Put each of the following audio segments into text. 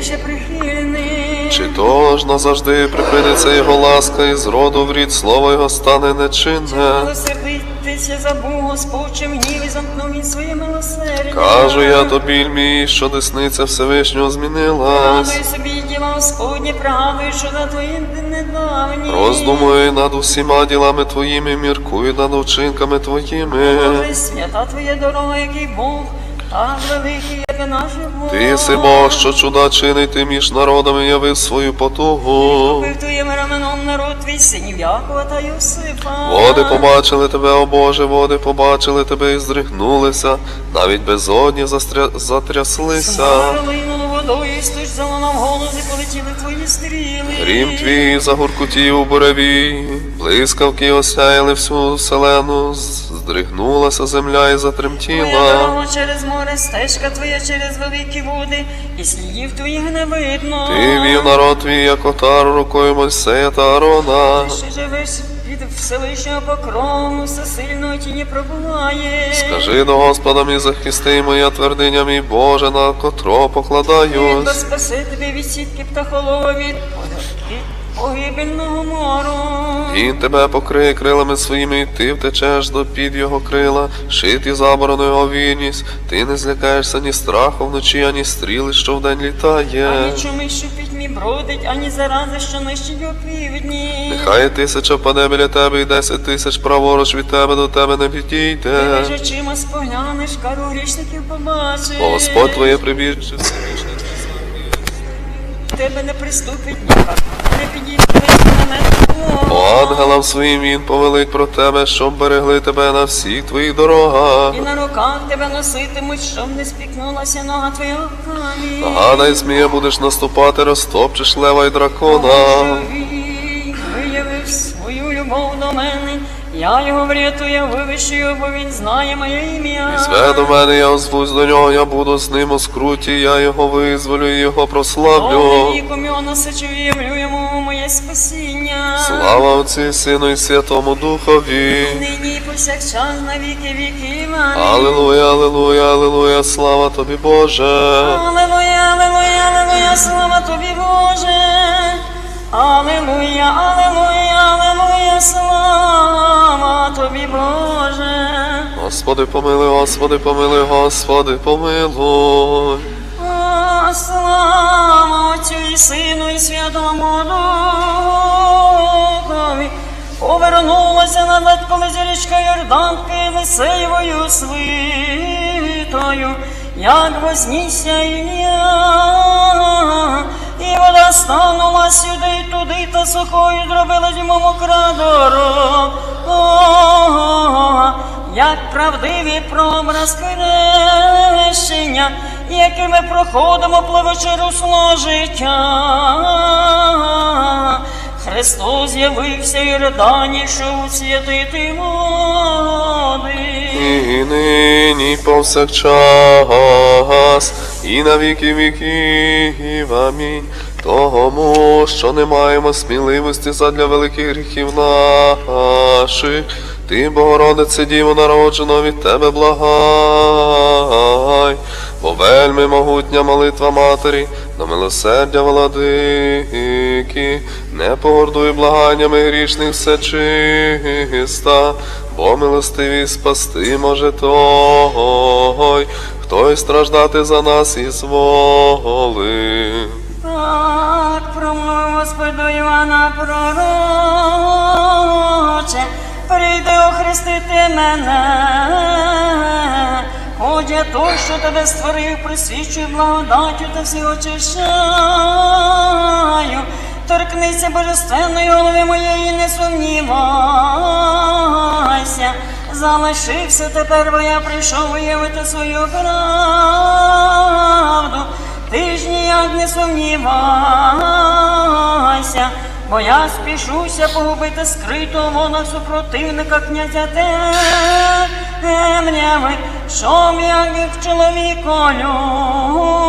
більше прихильний. Чи то ж назавжди припиниться його ласка, і з роду в рід слово його стане нечинне. Сердитися забув Господь, чим гнів і замкнув він своє милосердя. Кажу я то біль мій, що десниця Всевишнього змінилась. Радуй собі діла Господні, пригадуй, що на твої недавні. Роздумуй над усіма ділами твоїми, міркуй над вчинками твоїми. Коли свята твоя дорога, який Бог, Ти си Бог, що чуда чинить ти між народами явив свою потугу. Води побачили тебе, о Боже, води побачили тебе і здригнулися, навіть безодні застря... затряслися. Грім твій загуркотів у буреві, блискавки осяяли всю вселену, здригнулася земля і Твоя затремтіла. дорога через море, стежка твоя через великі води, і слідів твоїх не видно. Ти вів народ твій, як отар рукою Мойсея та Арона. Ти ще живеш під Всевишнього покрову, всесильної тіні пробуваєш. Скажи до Господа мій захисти, моя твердиня, мій Боже, на котро Він спаси тебе від сітки птахолова від від погибельного мору. Він тебе покриє крилами своїми, і ти втечеш до під його крила, шиті забороною його. Ти не злякаєшся ні страху вночі, ані стріли, що вдень літає. Ані чуми, що пітьмі бродить, ані зарази, що нищить у півдні. Нехай тисяча впаде біля тебе і десять тисяч праворуч від тебе до тебе не Ти підійде. ж очима споглянеш, кару грішників побачиш. Бо Господь твоє прибіжче. Тебе не приступить ніяк, не підійде мене. Ангелам своїм він повелить про тебе, щоб берегли тебе на всіх твоїх дорогах. І на руках тебе носитимуть, щоб не спікнулася нога твоя в Гана і змія будеш наступати, розтопчеш лева й дракона. Живий, виявив свою любов до мене. Я його врятую, вивищую, бо він знає моє ім'я. Зве до мене, я озвусь до нього, я буду з ним у скруті, я його визволю і його прославлю. Віком його насичу явлю йому моє спасіння. Слава Отцю, Сину і Святому Духові. Нині і повсякчас на віки віків. Амінь. Аллилуйя, аллилуйя, аллилуйя, слава тобі, Боже. Аллилуйя, аллилуйя, аллилуйя, слава тобі, Боже. Аллилуйя, аллилуйя, аллилуйя, слава Господи, помилуй, Господи, помилуй, Господи, помилуй. Слава Отцю і Сину і Святому Духові. Повернулася назад, коли зірічка Йорданки Лисеєвою свитою, як вознісся Ілля. І вода станула сюди туди, та сухою зробила йому мокра дорога, як правдивий прообраз хрещення, яким ми проходимо пливучи русло життя. Христос з'явився і ридані, що усвятити води. І нині повсякчас, і на віки віків. Амінь. Тому, що не маємо сміливості задля великих гріхів наших. Ти, Богородице, Діво народжено від тебе благай, бо вельми могутня молитва Матері, до милосердя владики, не погордуй благаннями грішних все чиста, бо милостиві спасти може той, хто й страждати за нас і зволив. Так промовив Господь Івана пророче, прийди охрестити мене. Хоч я той, що тебе створив, присвічую благодаттю та всі очищаю. Торкнися божественної голови моєї, не сумнівайся. Залишився тепер, бо я прийшов виявити свою правду. Ти ж ніяк не сумнівайся, бо я спішуся погубити скритого вона супротивника князя темряви, щоб як чоловіко любець,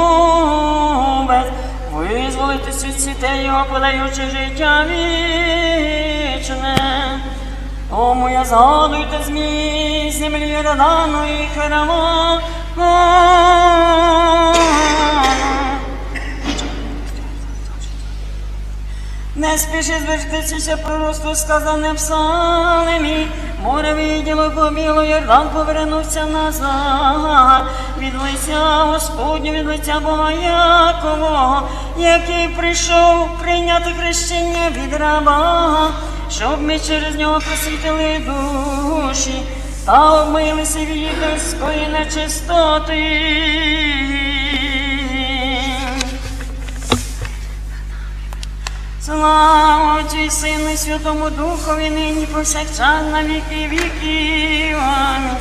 визволити світ світе його, подаючи життя вічне. Тому я згадуйте змій землі радану і Не спіши звертитися пророцтво сказане в псалмі. Море виділо побіло, Йордан повернувся назад. Від лиця Господню, від лиця Бога Якового, який прийшов прийняти хрещення від раба, щоб ми через нього просвітили душі та обмилися від нечистоти. Слава Отцю і Сину і Святому Духові, нині повсякчас на віки віків. Амінь.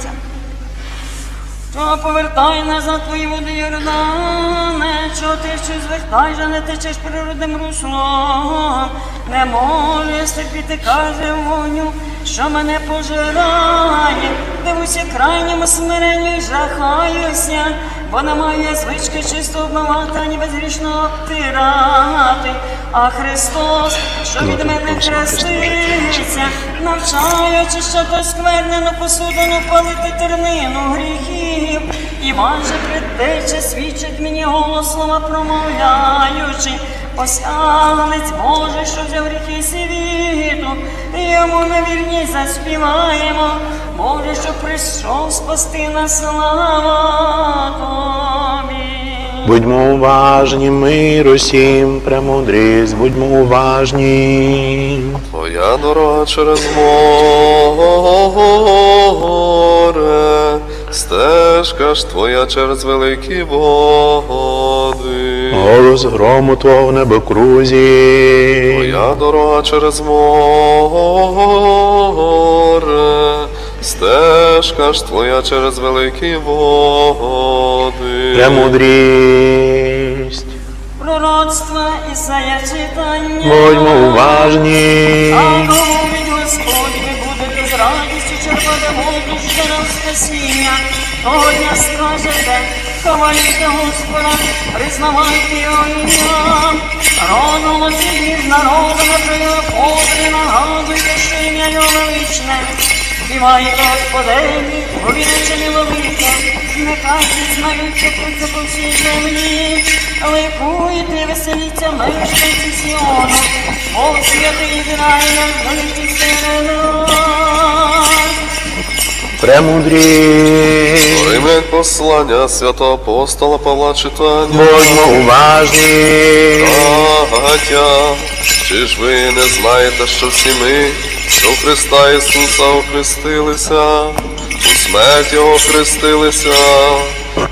Що повертай назад твої води, Йордане, що ти що звертай, же не течеш природним руслом. Не можу я стерпіти, каже вогню, що мене пожирає. Дивуся крайньому смиренню і жахаюся, бо не маю звички чисто обмивати, ані безгрішно обтирати. А Христос, що від мене хреститься, навчаючи, що то сквернену посудину палити тернину гріхів, і майже предтече свідчить мені голос слова промовляючи, ось агнець Божий, що взяв гріхи світу, йому невірні заспіваємо, Боже, що прийшов спасти нас слава Тобі. Будьмо уважні, мир усім, премудрість, будьмо уважні. Твоя дорога через море, стежка ж твоя через великі води. Голос грому твого в небокрузі. Твоя дорога через море, стежка ж твоя через великі води. Премудрість. Пророцтва Ісая читання. Будьмо уважні. А говорить Господь, ви будете з радістю черпати воду джерел спасіння. Того дня скажете, хваліте Господа, признавайте його ім'я. Родилося між народами, про його нагадуйте, що ім'я його величне. Співайте Господеві, повідаче миловика, нехай знаються про це по всій землі. Ликуйте, веселіться, мешканці Сіону, Бог святий Ізраїля, великий серед нас. Премудрість. Послання святого апостола Павла читання. Будьмо уважні. Агатя, чи ж ви не знаєте, що всі ми, що в Христа Ісуса охрестилися, у смерть Його хрестилися,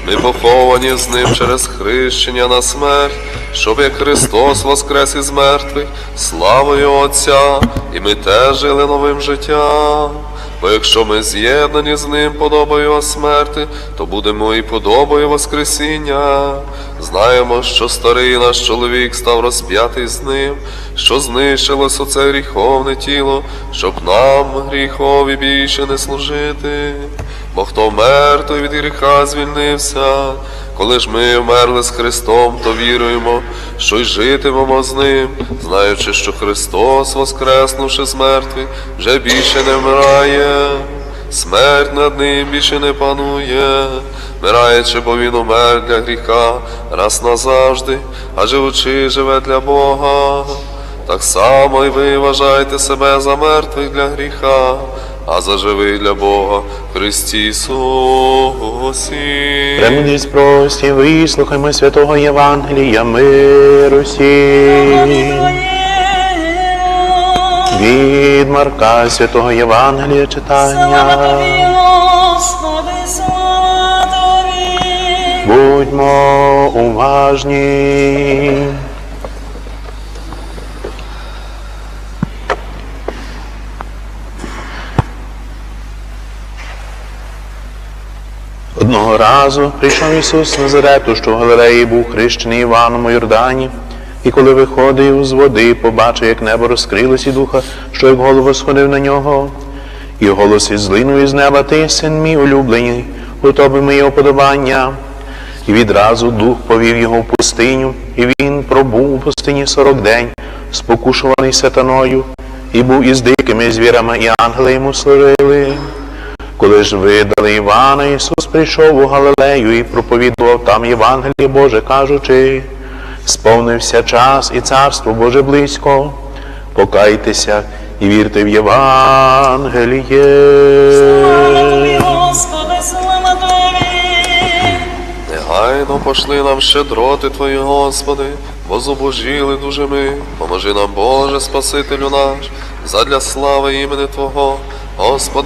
ми поховані з Ним через хрещення на смерть, щоб як Христос воскрес із мертвих, славою Отця, і ми теж жили новим життям. Бо якщо ми з'єднані з ним подобою смерти, то будемо і подобою Воскресіння. Знаємо, що старий наш чоловік став розп'ятий з ним, що знищилось оце гріховне тіло, щоб нам гріхові більше не служити. Бо хто вмер, від гріха звільнився. Коли ж ми вмерли з Христом, то віруємо, що й житимемо з ним, знаючи, що Христос, воскреснувши з мертвих, вже більше не вмирає. Смерть над ним більше не панує, вмираючи, бо він умер для гріха раз назавжди, а живучи живе для Бога. Так само і ви вважаєте себе за мертвих для гріха, а за живих для Бога Христі Ісусі. Премудрість прості, вислухаймо святого Євангелія, мир усім. Від Марка святого Євангелія читання. Будьмо уважні. Одного разу прийшов Ісус Назарету, що в Галилеї був хрещений Іваном у Йордані, і коли виходив з води, побачив, як небо розкрилось і духа, що як голову сходив на нього. І голос із злинув із неба, ти син мій улюблений, у тобі моє уподобання. І відразу дух повів його в пустиню, і він пробув у пустині сорок день, спокушуваний сатаною, і був із дикими звірами, і ангели йому служили. Коли ж видали Івана, Ісус прийшов у Галилею і проповідував там Євангеліє Боже, кажучи, сповнився час і царство Боже близько. покайтеся і вірте в Євангеліє. Слава тобі, Господи, слава тобі. Негайно пошли нам щедроти Твої, Господи, бо зубожіли дуже ми. Поможи нам, Боже, Спасителю наш, задля слави імени Твого, Господи.